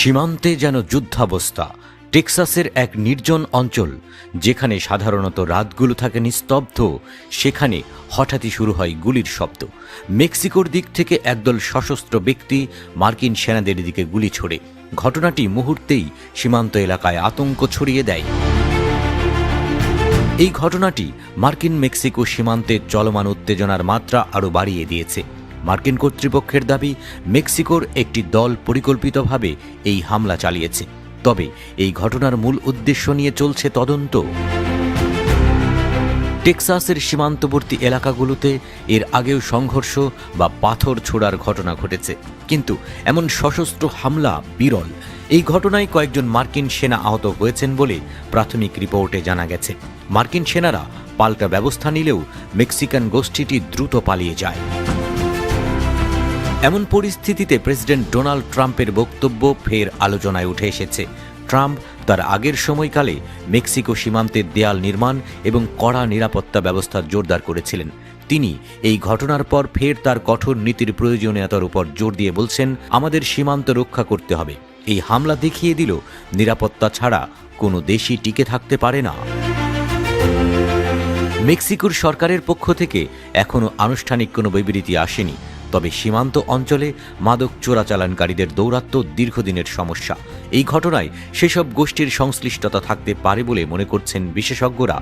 সীমান্তে যেন যুদ্ধাবস্থা, টেক্সাসের এক নির্জন অঞ্চল, যেখানে সাধারণত রাতগুলো থাকে নিস্তব্ধ, সেখানে হঠাৎই শুরু হয় গুলির শব্দ। মেক্সিকোর দিক থেকে একদল সশস্ত্র ব্যক্তি মার্কিন সেনাদের দিকে গুলি ছোড়ে। ঘটনাটি মুহূর্তেই সীমান্ত এলাকায় আতঙ্ক ছড়িয়ে দেয়। এই ঘটনাটি মার্কিন মেক্সিকো সীমান্তে চলমান উত্তেজনার মাত্রা আরও বাড়িয়ে দিয়েছে। মার্কিন কর্তৃপক্ষের দাবি, মেক্সিকোর একটি দল পরিকল্পিতভাবে এই হামলা চালিয়েছে। তবে এই ঘটনার মূল উদ্দেশ্য নিয়ে চলছে তদন্ত। টেক্সাসের সীমান্তবর্তী এলাকাগুলোতে এর আগেও সংঘর্ষ বা পাথর ছোড়ার ঘটনা ঘটেছে। কিন্তু এমন সশস্ত্র হামলা বিরল। এই ঘটনায় কয়েকজন মার্কিন সেনা আহত হয়েছেন বলে প্রাথমিক রিপোর্টে জানা গেছে। মার্কিন সেনারা পাল্টা ব্যবস্থা নিলেও মেক্সিকান গোষ্ঠীটি দ্রুত পালিয়ে যায়। এমন পরিস্থিতিতে প্রেসিডেন্ট ডোনাল্ড ট্রাম্পের বক্তব্য ফের আলোচনায় উঠে এসেছে। ট্রাম্প তার আগের সময়কালে মেক্সিকো সীমান্তের দেয়াল নির্মাণ এবং কড়া নিরাপত্তা ব্যবস্থা জোরদার করেছিলেন। তিনি এই ঘটনার পর ফের তার কঠোর নীতির প্রয়োজনীয়তার উপর জোর দিয়ে বলছেন, আমাদের সীমান্ত রক্ষা করতে হবে। এই হামলা দেখিয়ে দিল, নিরাপত্তা ছাড়া কোনো দেশই টিকে থাকতে পারে না। মেক্সিকোর সরকারের পক্ষ থেকে এখনও আনুষ্ঠানিক কোনো বিবৃতি আসেনি। তবে সীমান্ত অঞ্চলে মাদক চোরাচালানকারীদের দৌরাত্ম্য দীর্ঘদিনের সমস্যা। এই ঘটনায় সেসব গোষ্ঠীর সংশ্লিষ্টতা থাকতে পারে বলে মনে করছেন বিশেষজ্ঞরা।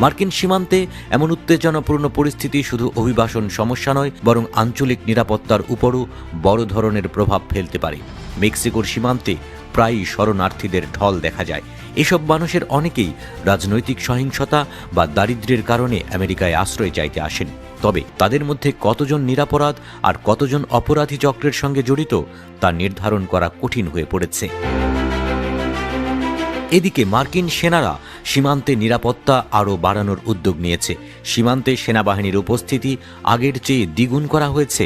মার্কিন সীমান্তে এমন উত্তেজনাপূর্ণ পরিস্থিতি শুধু অভিবাসন সমস্যা নয়, বরং আঞ্চলিক নিরাপত্তার উপরও বড় ধরনের প্রভাব ফেলতে পারে। মেক্সিকোর সীমান্তে প্রায়ই শরণার্থীদের ঢল দেখা যায়। এসব মানুষের অনেকেই রাজনৈতিক সহিংসতা বা দারিদ্র্যের কারণে আমেরিকায় আশ্রয় চাইতে আসেন। তবে তাদের মধ্যে কতজন নিরাপরাধ আর কতজন অপরাধী চক্রের সঙ্গে জড়িত তা নির্ধারণ করা কঠিন হয়ে পড়েছে। এদিকে মার্কিন সেনারা সীমান্তে নিরাপত্তা আরও বাড়ানোর উদ্যোগ নিয়েছে। সীমান্তে সেনাবাহিনীর উপস্থিতি আগের চেয়ে দ্বিগুণ করা হয়েছে।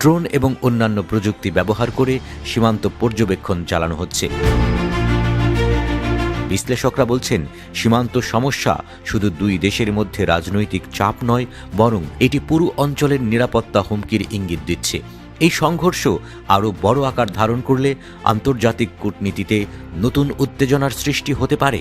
ড্রোন এবং অন্যান্য প্রযুক্তি ব্যবহার করে সীমান্ত পর্যবেক্ষণ চালানো হচ্ছে। বিশ্লেষকরা বলছেন, সীমান্ত সমস্যা শুধু দুই দেশের মধ্যে রাজনৈতিক চাপ নয়, বরং এটি পুরো অঞ্চলের নিরাপত্তা হুমকির ইঙ্গিত দিচ্ছে। এই সংঘর্ষ আরও বড় আকার ধারণ করলে আন্তর্জাতিক কূটনীতিতে নতুন উত্তেজনার সৃষ্টি হতে পারে।